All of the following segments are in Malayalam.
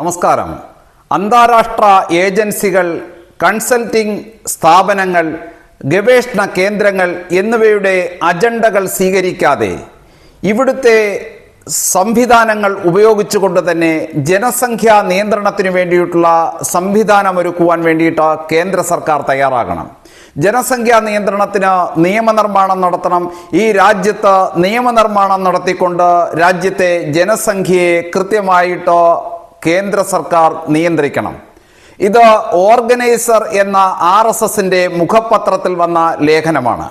നമസ്കാരം. അന്താരാഷ്ട്ര ഏജൻസികൾ കൺസൾട്ടിംഗ് സ്ഥാപനങ്ങൾ ഗവേഷണ കേന്ദ്രങ്ങൾ എന്നിവയുടെ അജണ്ടകൾ സ്വീകരിക്കാതെ ഇവിടുത്തെ സംവിധാനങ്ങൾ ഉപയോഗിച്ചുകൊണ്ട് തന്നെ ജനസംഖ്യാ നിയന്ത്രണത്തിന് വേണ്ടിയിട്ടുള്ള സംവിധാനം ഒരുക്കുവാൻ വേണ്ടിയിട്ട് കേന്ദ്ര സർക്കാർ തയ്യാറാകണം. ജനസംഖ്യാ നിയന്ത്രണത്തിന് നിയമനിർമ്മാണം നടത്തണം. ഈ രാജ്യത്ത് നിയമനിർമ്മാണം നടത്തിക്കൊണ്ട് രാജ്യത്തെ ജനസംഖ്യയെ കൃത്യമായിട്ട് കേന്ദ്ര സർക്കാർ നിയന്ത്രിക്കണം. ഇത് ഓർഗനൈസർ എന്ന ആർ എസ് എസിന്റെ മുഖപത്രത്തിൽ വന്ന ലേഖനമാണ്.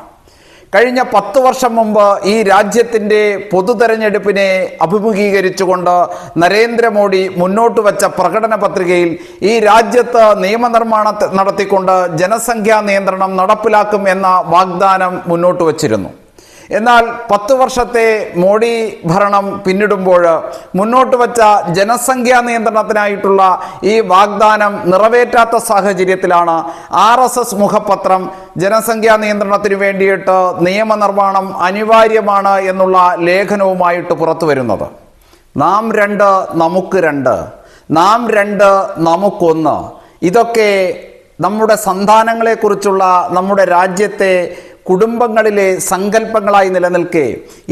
കഴിഞ്ഞ പത്ത് വർഷം മുമ്പ് ഈ രാജ്യത്തിന്റെ പൊതു തെരഞ്ഞെടുപ്പിനെ അഭിമുഖീകരിച്ചുകൊണ്ട് നരേന്ദ്രമോദി മുന്നോട്ട് വച്ച പ്രകടന പത്രികയിൽ ഈ രാജ്യത്ത് നിയമനിർമ്മാണം നടത്തിക്കൊണ്ട് ജനസംഖ്യാ നിയന്ത്രണം നടപ്പിലാക്കും എന്ന വാഗ്ദാനം മുന്നോട്ട് വച്ചിരുന്നു. എന്നാൽ പത്ത് വർഷത്തെ മോഡി ഭരണം പിന്നിടുമ്പോൾ മുന്നോട്ട് വച്ച ജനസംഖ്യാ നിയന്ത്രണത്തിനായിട്ടുള്ള ഈ വാഗ്ദാനം നിറവേറ്റാത്ത സാഹചര്യത്തിലാണ് ആർ എസ് എസ് മുഖപത്രം ജനസംഖ്യാ നിയന്ത്രണത്തിന് വേണ്ടിയിട്ട് നിയമനിർമ്മാണം അനിവാര്യമാണ് എന്നുള്ള ലേഖനവുമായിട്ട് പുറത്തു വരുന്നത്. നാം രണ്ട് നമുക്ക് രണ്ട്. നാം രണ്ട് നമുക്കൊന്ന്. ഇതൊക്കെ നമ്മുടെ സന്താനങ്ങളെക്കുറിച്ചുള്ള നമ്മുടെ രാജ്യത്തെ കുടുംബങ്ങളിലെ സങ്കല്പങ്ങളായി നിലനിൽക്കെ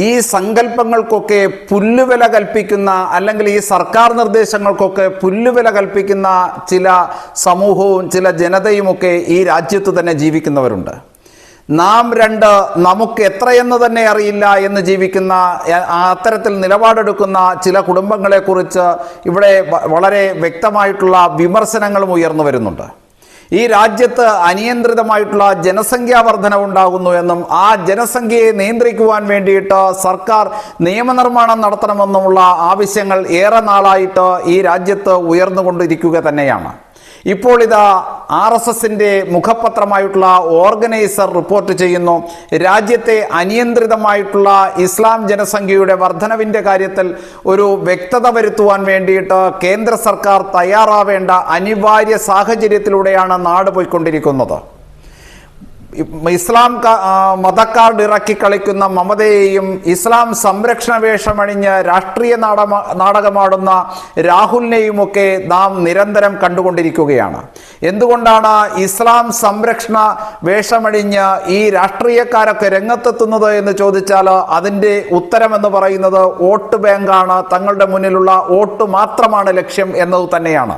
ഈ സങ്കല്പങ്ങൾക്കൊക്കെ പുല്ലുവില കൽപ്പിക്കുന്ന അല്ലെങ്കിൽ ഈ സർക്കാർ നിർദ്ദേശങ്ങൾക്കൊക്കെ പുല്ലുവില കൽപ്പിക്കുന്ന ചില സമൂഹവും ചില ജനതയുമൊക്കെ ഈ രാജ്യത്ത് തന്നെ ജീവിക്കുന്നവരുണ്ട്. നാം രണ്ട് നമുക്ക് എത്രയെന്ന് തന്നെ അറിയില്ല എന്ന് ജീവിക്കുന്ന അത്തരത്തിൽ നിലപാടെടുക്കുന്ന ചില കുടുംബങ്ങളെക്കുറിച്ച് ഇവിടെ വളരെ വ്യക്തമായിട്ടുള്ള വിമർശനങ്ങളും ഉയർന്നു വരുന്നുണ്ട്. ഈ രാജ്യത്ത് അനിയന്ത്രിതമായിട്ടുള്ള ജനസംഖ്യാ വർധന ഉണ്ടാകുന്നു എന്നും ആ ജനസംഖ്യയെ നിയന്ത്രിക്കുവാൻ വേണ്ടിയിട്ട് സർക്കാർ നിയമനിർമ്മാണം നടത്തണമെന്നുമുള്ള ആവശ്യങ്ങൾ ഏറെ നാളായിട്ട് ഈ രാജ്യത്ത് ഉയർന്നുകൊണ്ടിരിക്കുക തന്നെയാണ്. ഇപ്പോൾ ഇതാ ആർ എസ് എസിന്റെ മുഖപത്രമായിട്ടുള്ള ഓർഗനൈസർ റിപ്പോർട്ട് ചെയ്യുന്നു. രാജ്യത്തെ അനിയന്ത്രിതമായിട്ടുള്ള ഇസ്ലാം ജനസംഖ്യയുടെ വർധനവിന്റെ കാര്യത്തിൽ ഒരു വ്യക്തത വരുത്തുവാൻ വേണ്ടിയിട്ട് കേന്ദ്ര സർക്കാർ തയ്യാറാവേണ്ട അനിവാര്യ സാഹചര്യത്തിലൂടെയാണ് നാട് പോയിക്കൊണ്ടിരിക്കുന്നത്. ഇസ്ലാം മതക്കാർഡ് ഇറക്കി കളിക്കുന്ന മമതയെയും ഇസ്ലാം സംരക്ഷണ വേഷമണിഞ്ഞ് രാഷ്ട്രീയ നാടക നാടകമാടുന്ന രാഹുലിനെയും ഒക്കെ നാം നിരന്തരം കണ്ടുകൊണ്ടിരിക്കുകയാണ്. എന്തുകൊണ്ടാണ് ഇസ്ലാം സംരക്ഷണ വേഷമണിഞ്ഞ് ഈ രാഷ്ട്രീയക്കാരൊക്കെ രംഗത്തെത്തുന്നത് എന്ന് ചോദിച്ചാൽ അതിന്റെ ഉത്തരം എന്ന് പറയുന്നത് വോട്ട് ബാങ്കാണ് തങ്ങളുടെ മുന്നിലുള്ള വോട്ട് മാത്രമാണ് ലക്ഷ്യം എന്നത് തന്നെയാണ്.